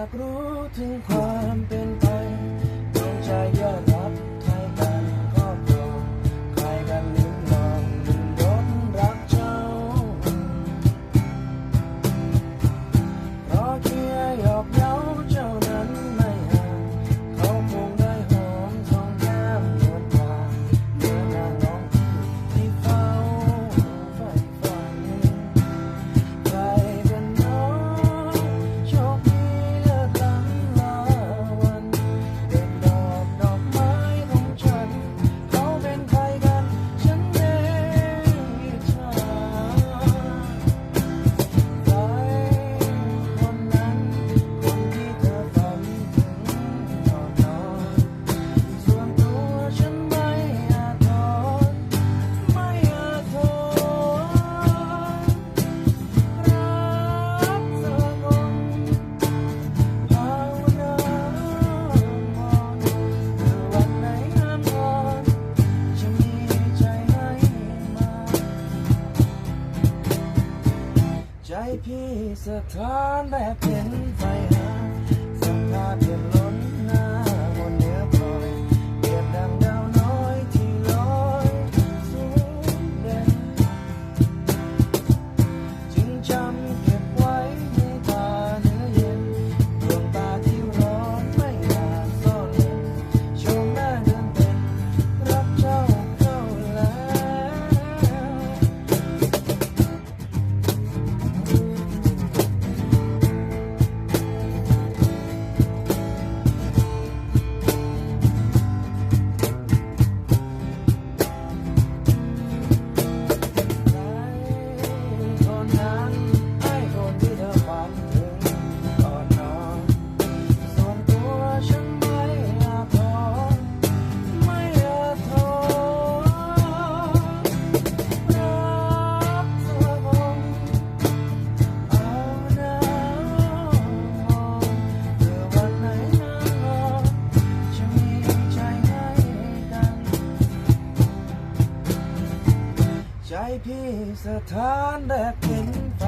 ากรู้ถึงความเป็น พี่สะท้อนแบบเป็นไฟหาสัมผัสเป็นลม พี่สถานแลกเป็นไฟ